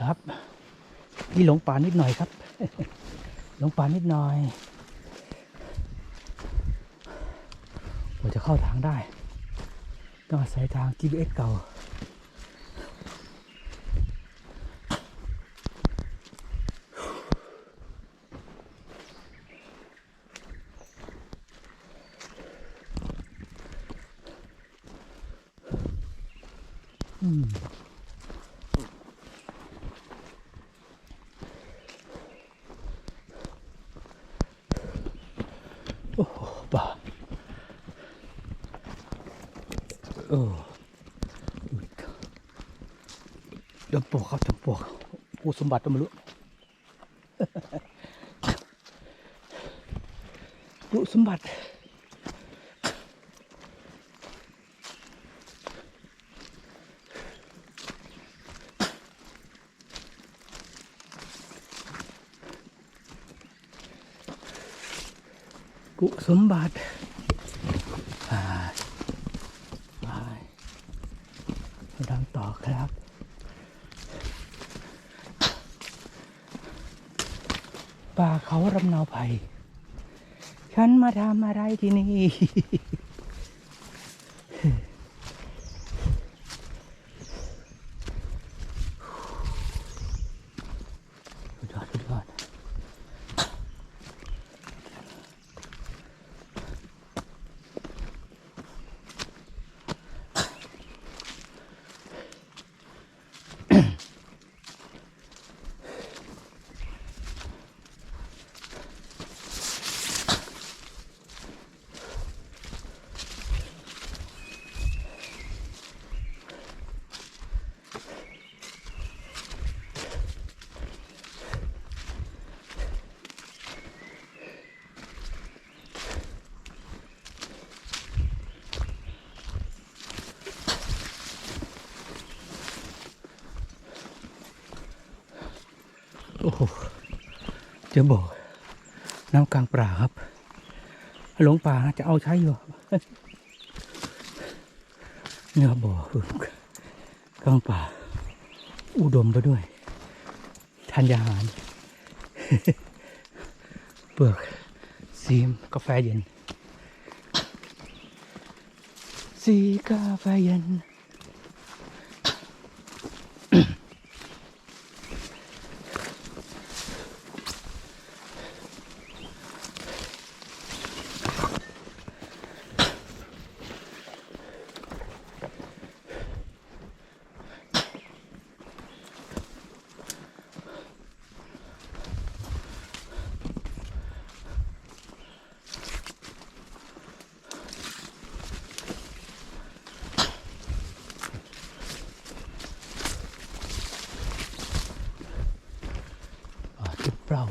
ครับ นี่หลงป่านิดหน่อยครับ หลงป่านิดหน่อยกว่าจะเข้าทางได้ ต้องอาศัยทาง GPS เก่า อืม โอ้โหป่า โอ้จำปวกครับจำปวกกูสมบัติต้องมารู้รู้สมบัติกุสมบัติอ่าไปดังต่อครับ ป่าเขา รำเนาภัย ฉันมาทำอะไรที่นี่ โอ้โหเจอบ่อน้ำกลางป่าครับหลงป่าจะเอาใช้อยู่เนี่ยบ่อกลางป่า อุดมไปด้วยธัญญาหาร เปลือกซีมกาแฟเย็นสีกาแฟเย็น เปล่า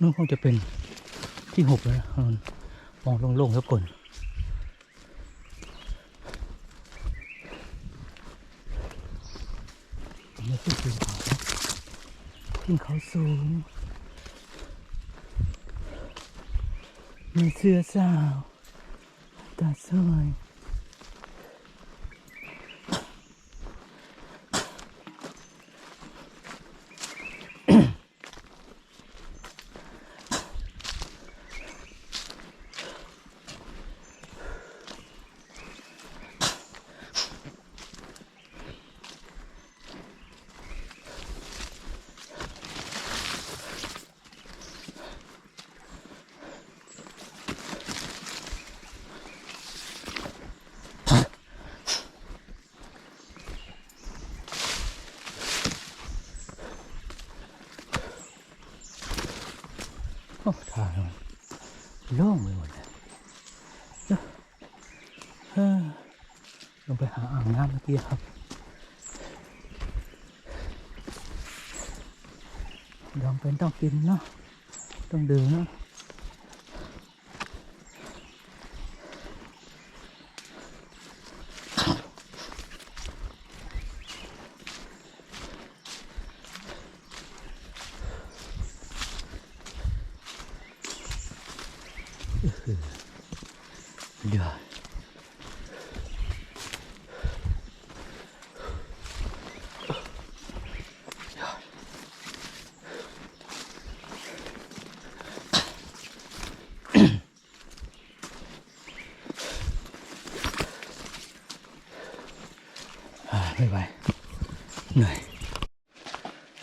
นู่นคงจะเป็นที่หกแล้วนะมองโล่งๆแล้วก่อนนี่คือขึ้นเขาครับขึ้นเขาสูง มีเสื้อสาวตาสวย โอ้ทางโล่งไปหมดเลยเอ้อเอ้อลงไปหาอ่างน้ำเมื่อกี้ครับจำเป็นต้องกินเนาะต้องดื่มเนาะ ยอดไม่ไหวเหนื่อย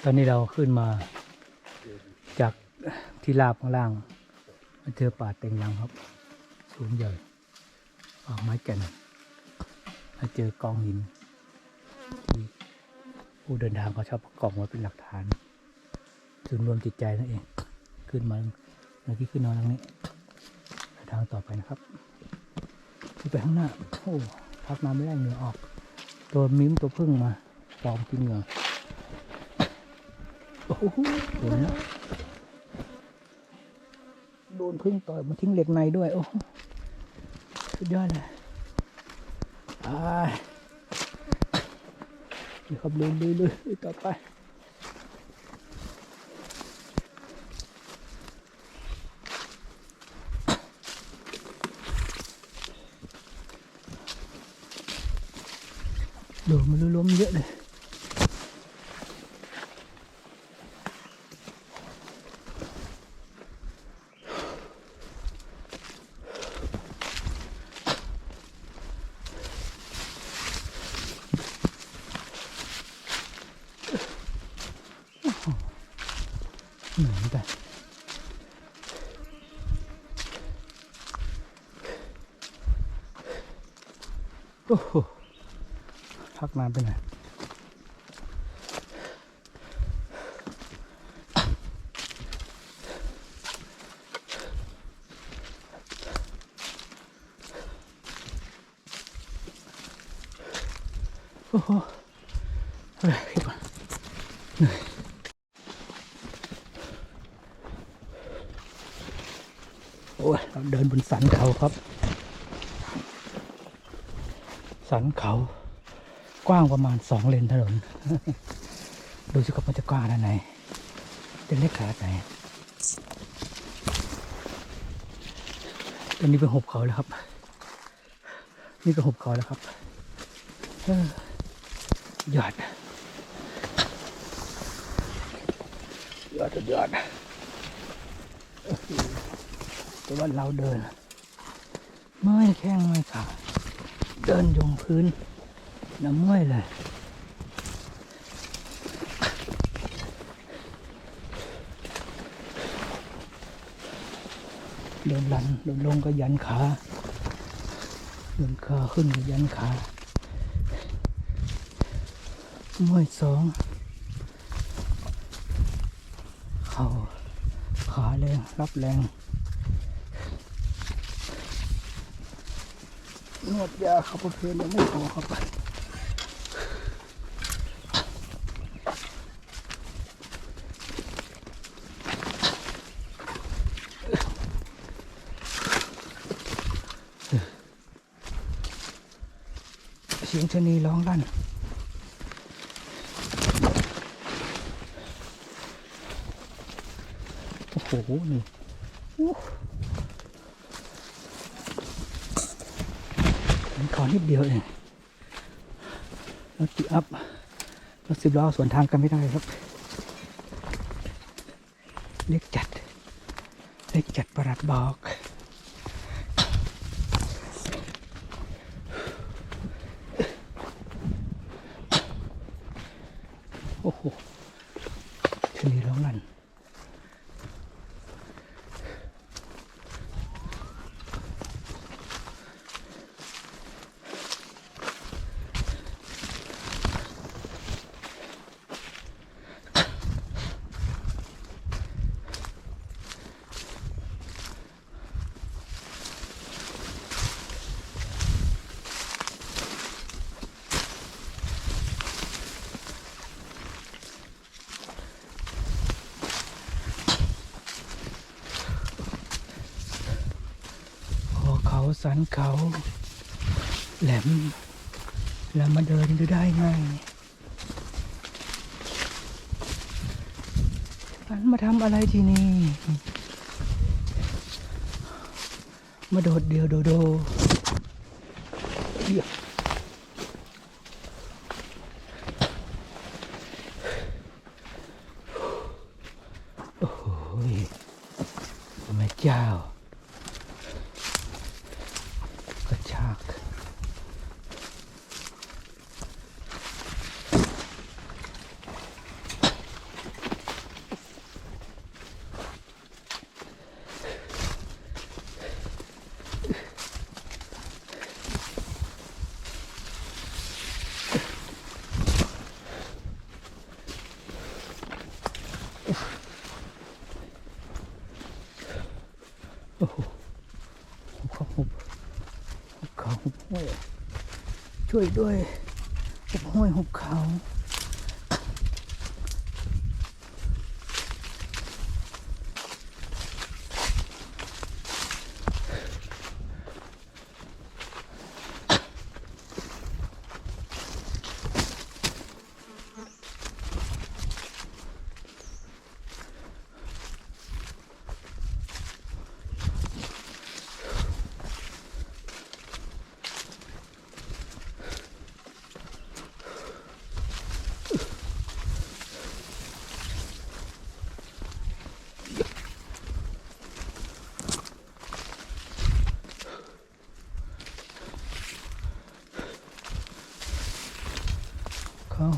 ตอนนี้เราขึ้นมาจากที่ลาบข้างล่าง มาเจอป่าเต็งรังครับสูงใหญ่ป่าไม้แก่นมาเจอกองหินที่ผู้เดินทางเขาชอบประกอบไว้เป็นหลักฐานศูนย์รวมจิตใจนั่นเอง ขึ้นมาเมื่อกี้ขึ้นนอนตรงนี้ทางต่อไปนะครับขึ้นไปข้างหน้าโอ้พักมาไม่ได้เหงื่อออก ตัวมิ้มตัวพึ่งมาปลอมกินเหงื่อโอ้โหโดนแล้ว นพึ่งต่อยมาทิ้งเหล็กในด้วย โอ้สุดยอดเลยไปนี่ครับลุยลุยลุยต่อไปดนมันล้มเยอะเลย เหมือนกันโอ้โหพักนานไปไหนโอ้โหเฮ้ยขึ้นมาเหนื่อย โอ้ยเราเดินบนสันเขาครับ สันเขา กว้างประมาณสองเลนถนน ดูสิครับมันจะกว้างขนาดไหน จะเล็กขนาดไหนตอนนี้เป็นหุบเขาแล้วครับ นี่เป็หุบเขาแล้วครับยอดยอดสุดยอด แต่ว่าเราเดิน ไม่แข้งไม่ขาเดินยงพื้นน้ำมื่อยเลยเดินลันเดินลงก็ยันขาเดินขาขึ้นก็ยันขามื่อยสองเข่าขาแรงรับแรง นวดยาขับประเพณยังไม่พอครับเสียงชะนีร้องลั่นโอ้โห นี่ มันขอนิดเดียวเองรถติอัพรถสิบล้อสวนทางกันไม่ได้ครับ เล็กจัด เล็กจัดประหลัดบอก โอ้โหชะนีร้องลั่น ขอเขา สันเขาแหลมแล้วมาเดินดูได้ไงฉันมาทำอะไรที่นี่ มาโดดเดียวโดโดเหี้ยโอ้โหแม่เจ้า กระชาก โอ้โหหุบเขาหุบหุบเขาหุบห้วย ช่วยด้วยหุบห้วยหุบเขา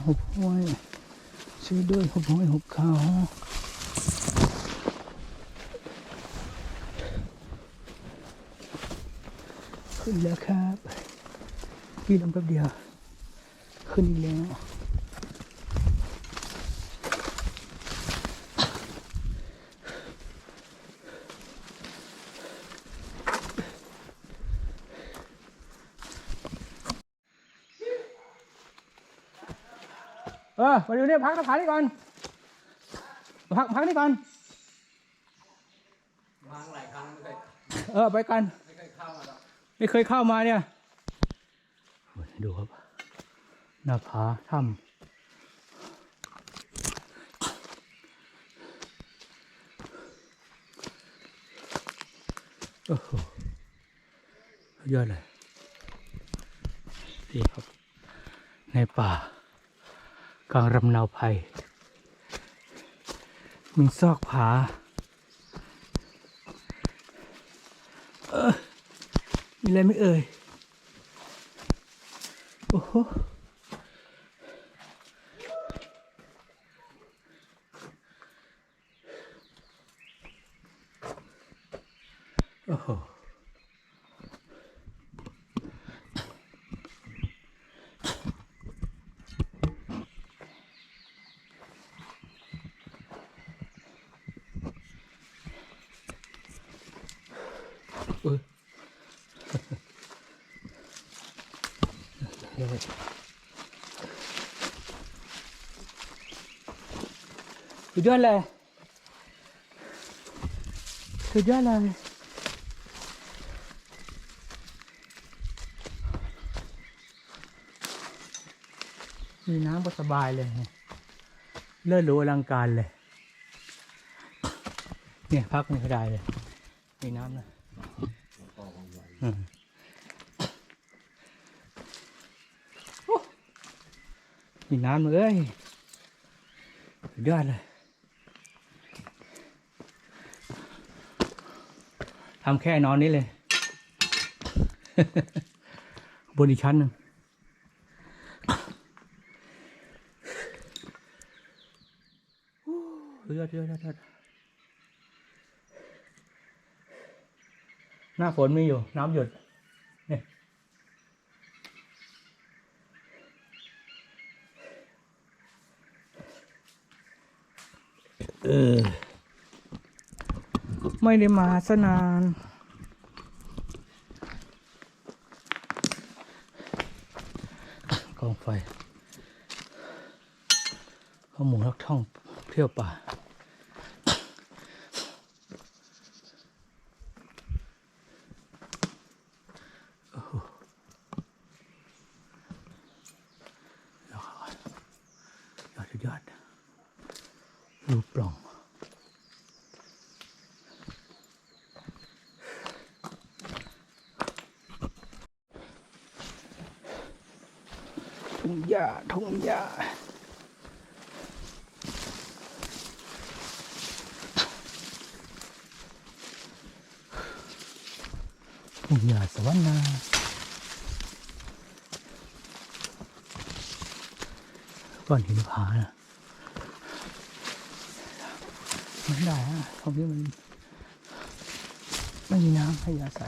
หุบห้วยช่วยด้วยหุบห้วยหุบเขาขึ้นแล้วครับพี่ลงแป๊บเดียว ขึ้นอีกแล้ว ออมาดูเนี่ยพักสถานนี้ก่อนพักพักนี่ก่อนมาหลายครั้งไม่เคยเออไปกันไม่เคยเข้ามาหรอกไม่เคยเข้ามาเนี่ยดูครับหน้าผาถ้ำโอ้โหสุดยอดเลยนี่ครับ ในป่า กลางรำนาวไผ่มีซอกผาเออมีอะไรไม่เอ่ย โอ้โห เดี๋ยสุดยอดเลยสุดยอดเลยมีน้ำก็สบายเลยเลิศหรูอลังการเลย เนี่ยพักไม่ได้เลย มีน้ำนะ อืมโอ้ มีน้ำเลยยอดเลยทำแค่นอนนี้เลย บนอีกชั้นหนึ่งยอดยอดยอดหน้าฝนมีอยู่ น้ำหยดเนี่ยเอ ไม่ได้มาสนาน กองไฟข้อมูนักท่องเที่ยวป่า ยอดยอดสุดยอดรูปปล่อง ทุ่งหญ้าทุ่งหญ้า ทุ่งหญ้าสวรรค์นาก้อนหินผานะไม่ได้ฮะตรงนี้มันไม่มีน้ำให้ยาใส่